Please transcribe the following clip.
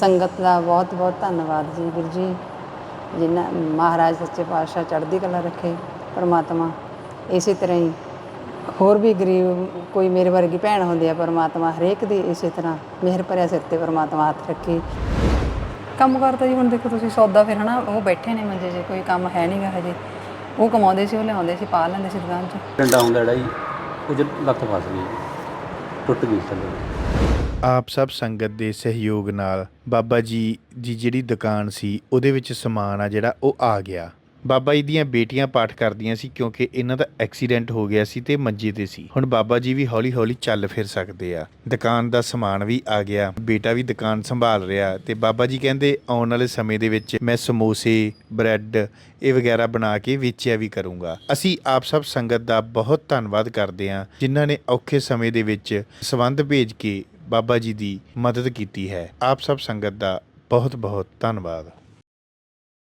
ਸੰਗਤ ਦਾ ਬਹੁਤ ਬਹੁਤ ਧੰਨਵਾਦ ਜੀ ਵੀਰ ਜੀ ਜਿਨ੍ਹਾਂ ਮਹਾਰਾਜ ਸੱਚੇ ਪਾਤਸ਼ਾਹ ਚੜ੍ਹਦੀ ਕਲਾ ਰੱਖੇ ਪਰਮਾਤਮਾ। ਇਸੇ ਤਰ੍ਹਾਂ ਹੀ ਹੋਰ ਵੀ ਗਰੀਬ ਕੋਈ ਮੇਰੇ ਵਰਗੀ ਭੈਣ ਹੁੰਦੀ ਆ, ਪਰਮਾਤਮਾ ਹਰੇਕ ਦੀ ਇਸੇ ਤਰ੍ਹਾਂ ਮਿਹਰ ਭਰਿਆ ਸਿਰ ਤੇ ਪਰਮਾਤਮਾ ਹੱਥ ਰੱਖੇ। ਕੰਮ ਕਰਦਾ ਜੀ ਹੁਣ ਦੇਖੋ ਤੁਸੀਂ ਸੌਦਾ ਫਿਰ ਹਨਾ, ਉਹ ਬੈਠੇ ਨੇ ਮੰਜੇ ਜੇ ਕੋਈ ਕੰਮ ਹੈ ਨਹੀਂਗਾ ਹਜੇ। ਉਹ ਕਮਾਉਂਦੇ ਸੀ, ਉਹ ਲਿਆਉਂਦੇ ਸੀ, ਪਾ ਲੈਂਦੇ ਸੀ ਦੁਕਾਨ 'ਚ। ਡੰਡਾ ਹੁੰਦਾ ਜਿਹੜਾ ਜੀ, ਉਹ ਚ ਲੱਤ ਫਸ ਗਈ, ਟੁੱਟ ਗਈ ਥੱਲੇ। ਆਪ ਸਭ ਸੰਗਤ ਦੇ ਸਹਿਯੋਗ ਨਾਲ ਬਾਬਾ ਜੀ ਦੀ ਜਿਹੜੀ ਦੁਕਾਨ ਸੀ, ਉਹਦੇ ਵਿੱਚ ਸਮਾਨ ਆ ਜਿਹੜਾ, ਉਹ ਆ ਗਿਆ। ਬਾਬਾ ਜੀ ਦੀਆਂ ਬੇਟੀਆਂ ਪਾਠ ਕਰਦੀਆਂ ਸੀ ਕਿਉਂਕਿ ਇਹਨਾਂ ਦਾ ਐਕਸੀਡੈਂਟ ਹੋ ਗਿਆ ਸੀ ਤੇ ਮੰਜੇ ਤੇ ਸੀ। ਹੁਣ ਬਾਬਾ ਜੀ ਵੀ ਹੌਲੀ-ਹੌਲੀ ਚੱਲ ਫਿਰ ਸਕਦੇ ਆ। ਦੁਕਾਨ ਦਾ ਸਮਾਨ ਵੀ ਆ ਗਿਆ। ਬੇਟਾ ਵੀ ਦੁਕਾਨ ਸੰਭਾਲ ਰਿਹਾ ਤੇ ਬਾਬਾ ਜੀ ਕਹਿੰਦੇ, ਆਉਣ ਵਾਲੇ ਸਮੇਂ ਦੇ ਵਿੱਚ ਮੈਂ ਸਮੋਸੇ, ਬ੍ਰੈਡ, ਇਹ ਵਗੈਰਾ ਬਣਾ ਕੇ ਵੇਚਿਆ ਵੀ ਕਰੂੰਗਾ। ਅਸੀਂ ਆਪ ਸਭ ਸੰਗਤ ਦਾ ਬਹੁਤ ਧੰਨਵਾਦ ਕਰਦੇ ਹਾਂ, ਜਿਨ੍ਹਾਂ ਨੇ ਔਖੇ ਸਮੇਂ ਦੇ ਵਿੱਚ ਸਬੰਧ ਭੇਜ ਕੇ ਬਾਬਾ ਜੀ ਦੀ ਮਦਦ ਕੀਤੀ ਹੈ। ਆਪ ਸਭ ਸੰਗਤ ਦਾ ਬਹੁਤ ਬਹੁਤ ਧੰਨਵਾਦ।